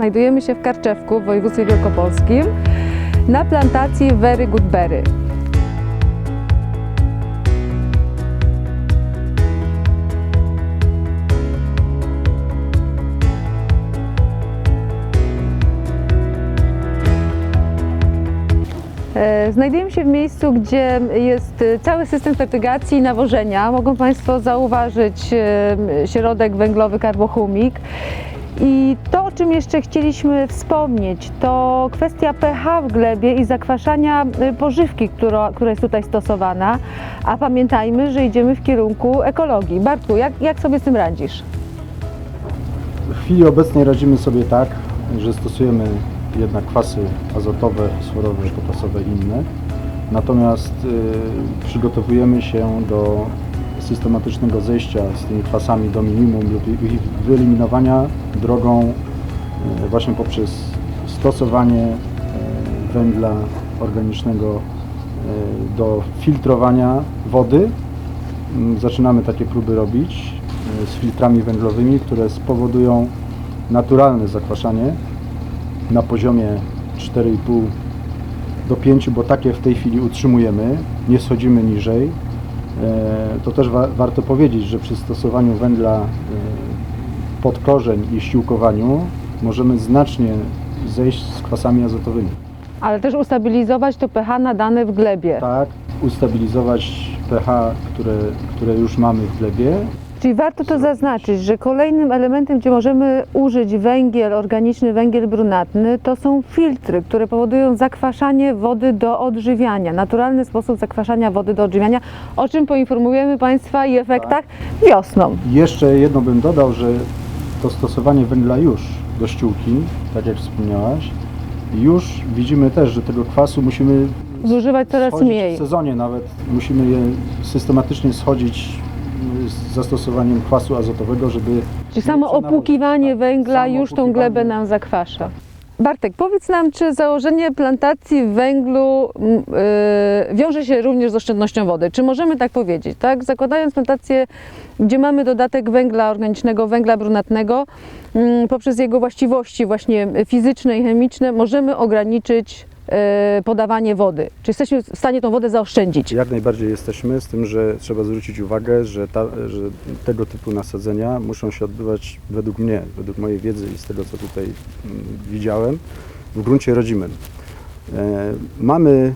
Znajdujemy się w Karczewku w województwie wielkopolskim na plantacji Very Good Berry. E, Znajdujemy się w miejscu, gdzie jest e, cały system fertygacji i nawożenia. Mogą Państwo zauważyć e, środek węglowy karbochumik. I to, o czym jeszcze chcieliśmy wspomnieć, to kwestia pH w glebie i zakwaszania e, pożywki, która, która jest tutaj stosowana. A pamiętajmy, że idziemy w kierunku ekologii. Bartku, jak, jak sobie z tym radzisz? W chwili obecnej radzimy sobie tak, że stosujemy jednak kwasy azotowe, fosforowe, potasowe i inne. Natomiast y, przygotowujemy się do systematycznego zejścia z tymi kwasami do minimum lub ich wyeliminowania drogą y, właśnie poprzez stosowanie y, węgla organicznego y, do filtrowania wody. Mm, Zaczynamy takie próby robić z filtrami węglowymi, które spowodują naturalne zakwaszanie na poziomie 4,5 do 5, bo takie w tej chwili utrzymujemy, nie schodzimy niżej. E, To też wa- warto powiedzieć, że przy stosowaniu węgla e, pod korzeń i ściółkowaniu możemy znacznie zejść z kwasami azotowymi. Ale też ustabilizować to pH nadane w glebie. Tak, ustabilizować pH, które, które już mamy w glebie, Czyli warto to zaznaczyć, że kolejnym elementem, gdzie możemy użyć węgiel, organiczny węgiel brunatny, to są filtry, które powodują zakwaszanie wody do odżywiania, naturalny sposób zakwaszania wody do odżywiania, o czym poinformujemy Państwa i efektach wiosną. Jeszcze jedno bym dodał, że to stosowanie węgla już do ściółki, tak jak wspomniałaś, już widzimy też, że tego kwasu musimy Zużywać coraz schodzić mniej. w sezonie nawet. Musimy je systematycznie schodzić y, z zastosowaniem kwasu azotowego, żeby Czyli samo opłukiwanie tak, węgla samo już tą opłukiwanie- glebę nam zakwasza. Bartek, powiedz nam, czy założenie plantacji węglu mm, y, wiąże się również z oszczędnością wody? Czy możemy tak powiedzieć, tak? Zakładając plantację, gdzie mamy dodatek węgla organicznego, węgla brunatnego, mm, poprzez jego właściwości właśnie fizyczne i chemiczne, możemy ograniczyć podawanie wody. Czy jesteśmy w stanie tą wodę zaoszczędzić? Jak najbardziej jesteśmy, z tym, że trzeba zwrócić uwagę, że, ta, że tego typu nasadzenia muszą się odbywać według mnie, według mojej wiedzy i z tego, co tutaj mm, widziałem, w gruncie rodzimym. E, mamy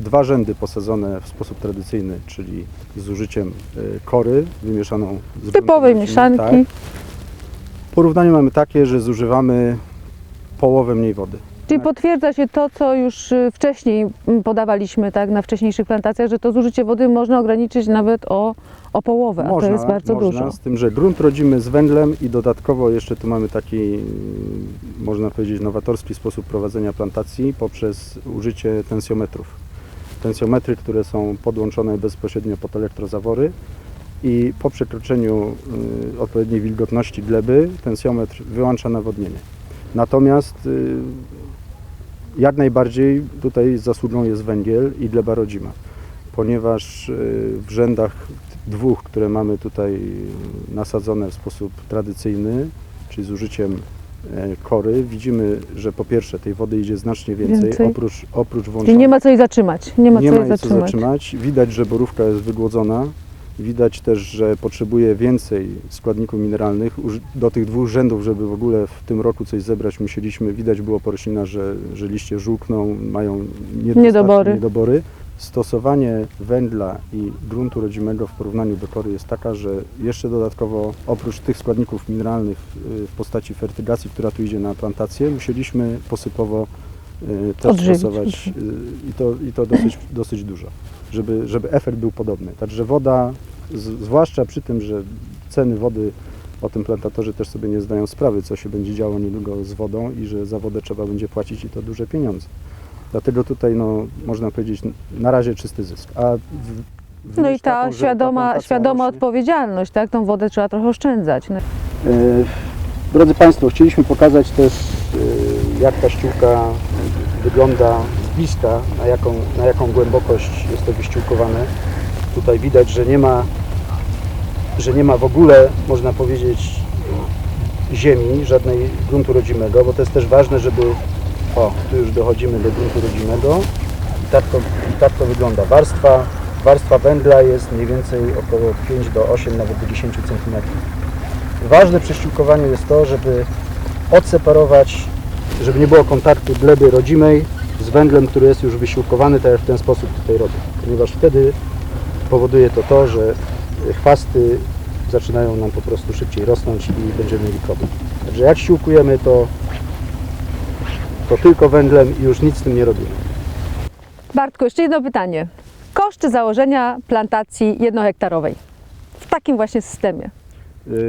dwa rzędy posadzone w sposób tradycyjny, czyli z użyciem e, kory wymieszaną z Typowej mieszanki. Tak. W porównaniu mamy takie, że zużywamy połowę mniej wody. Czyli potwierdza się to, co już y, wcześniej mm, podawaliśmy tak, na wcześniejszych plantacjach, że to zużycie wody można ograniczyć nawet o, o połowę, a to jest bardzo można, dużo. Z tym, że grunt rodzimy z węglem i dodatkowo jeszcze tu mamy taki, mm, można powiedzieć, nowatorski sposób prowadzenia plantacji poprzez użycie tensjometrów. Tensjometry, które są podłączone bezpośrednio pod elektrozawory i po przekroczeniu y, odpowiedniej wilgotności gleby tensjometr wyłącza nawodnienie. Natomiast y, jak najbardziej tutaj zasługą jest węgiel i gleba rodzima, ponieważ y, w rzędach dwóch, które mamy tutaj nasadzone w sposób tradycyjny, czyli z użyciem e, kory, widzimy, że po pierwsze tej wody idzie znacznie więcej, Więcej. oprócz, oprócz Czyli włączania nie ma co jej zatrzymać. Nie ma nie co ma jej jej co zatrzymać. zatrzymać. Widać, że borówka jest wygłodzona. Widać też, że potrzebuje więcej składników mineralnych. Do tych dwóch rzędów, żeby w ogóle w tym roku coś zebrać, musieliśmy, widać było po roślinach, że, że liście żółkną, mają Niedobory. niedobory. Stosowanie węgla i gruntu rodzimego w porównaniu do kory jest taka, że jeszcze dodatkowo oprócz tych składników mineralnych y, w postaci fertygacji, która tu idzie na plantację, musieliśmy posypowo y, też Odżywić. stosować y, i to, i to dosyć, dosyć dużo, żeby, żeby efekt był podobny. Także woda, zwłaszcza przy tym, że ceny wody o tym plantatorzy też sobie nie zdają sprawy, co się będzie działo niedługo z wodą i że za wodę trzeba będzie płacić i to duże pieniądze. Dlatego tutaj, no, można powiedzieć, na razie czysty zysk. A w, No i ta taką, świadoma, świadoma rośnie- odpowiedzialność, tak? Tą wodę trzeba trochę oszczędzać. No. E, Drodzy Państwo, chcieliśmy pokazać też, e, jak ta ściółka wygląda bliska, na jaką, na jaką głębokość jest to wyściółkowane. Tutaj widać, że nie ma, że nie ma w ogóle, można powiedzieć, ziemi, żadnej gruntu rodzimego, bo to jest też ważne, żeby, o, tu już dochodzimy do gruntu rodzimego i tak to, i tak to wygląda. Warstwa, warstwa węgla jest mniej więcej około 5 do 8, nawet do 10 cm. Ważne przy ściółkowaniu jest to, żeby odseparować, żeby nie było kontaktu gleby rodzimej z węglem, który jest już wysiłkowany, tak jak w ten sposób tutaj robię. Ponieważ wtedy powoduje to to, że chwasty zaczynają nam po prostu szybciej rosnąć i będziemy mieli problem. Także jak ściółkujemy, to, to tylko węglem i już nic z tym nie robimy. Bartku, jeszcze jedno pytanie. Koszty założenia plantacji jednohektarowej w takim właśnie systemie.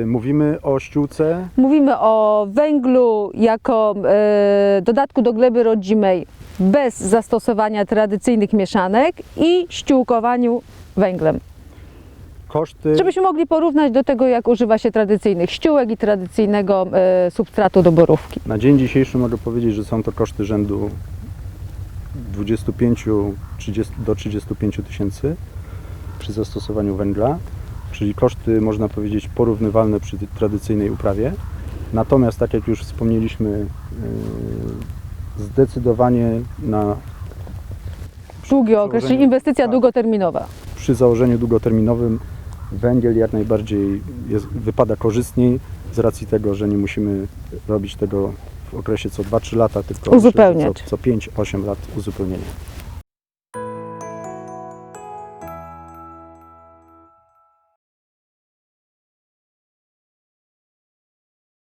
Y, Mówimy o ściółce Mówimy o węglu jako e, dodatku do gleby rodzimej bez zastosowania tradycyjnych mieszanek i ściółkowaniu węglem. koszty. Żebyśmy mogli porównać do tego, jak używa się tradycyjnych ściółek i tradycyjnego e, substratu do borówki. Na dzień dzisiejszy mogę powiedzieć, że są to koszty rzędu 25 30, do 35 tysięcy przy zastosowaniu węgla, czyli koszty można powiedzieć porównywalne przy tradycyjnej uprawie. Natomiast tak jak już wspomnieliśmy, yy, zdecydowanie na Długi okres, czyli inwestycja tak. długoterminowa. przy założeniu długoterminowym węgiel jak najbardziej jest, wypada korzystniej z racji tego, że nie musimy robić tego w okresie co 2-3 lata, tylko Uzupełniać. co, co 5-8 lat uzupełnienia.